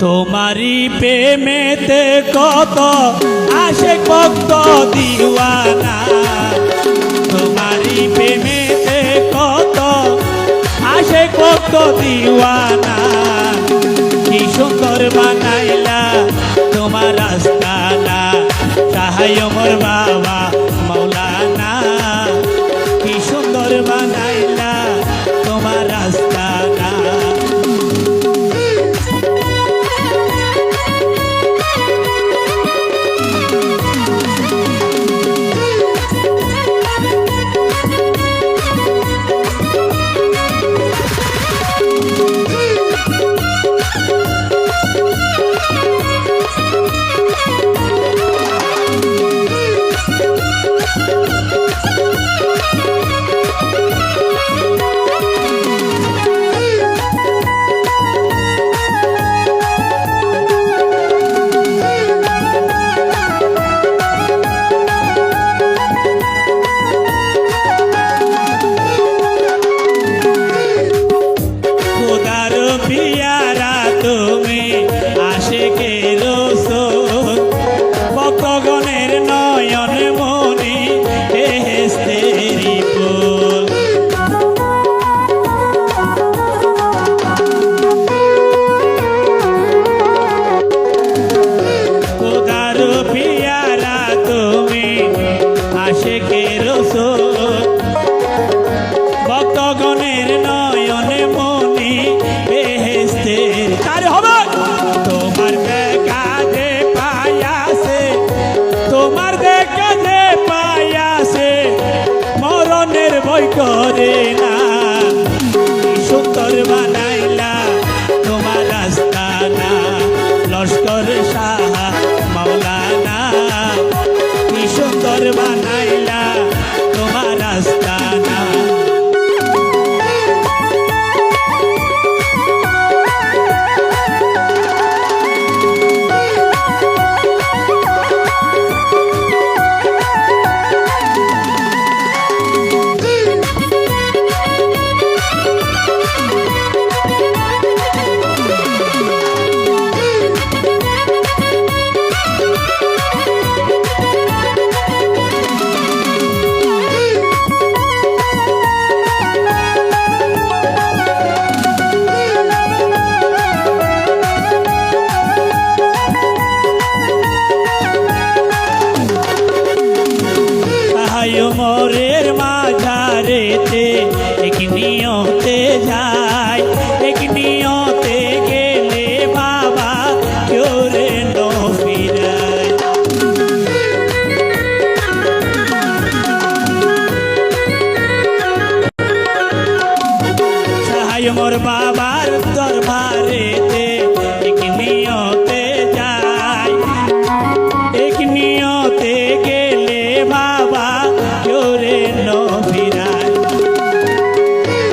তোমারি প্রেমেতে কত আশেক ভক্ত দিওয়ানা। তোমারি প্রেমেতে কত আসে ভক্ত দিওয়ানা। মনের ভয় করে না। সুন্দর বা মোর বাবার দরবারেতে এক নিয়তে যাই। এক নিয়তে গেলে বাবা জোরে নভিরাই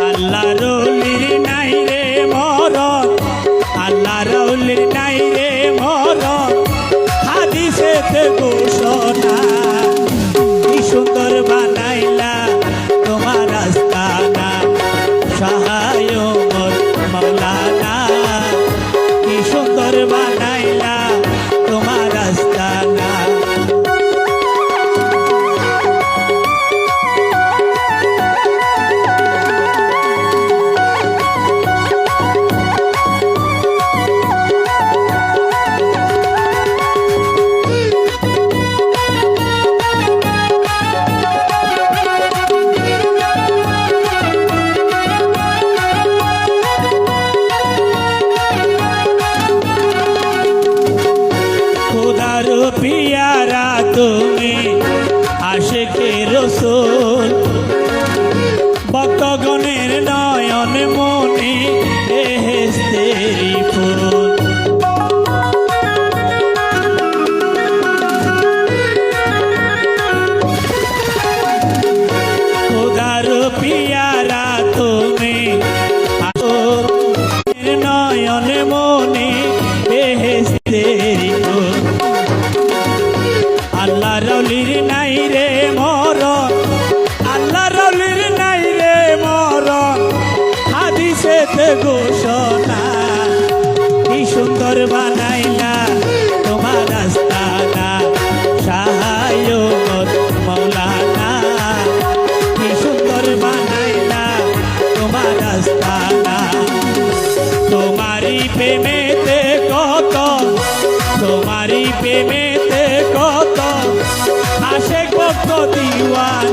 আল্লাহ রৌলির নাই রে মর আল্লাহ রৌলির নাই রে মর। হাদিসেতে গোসন one.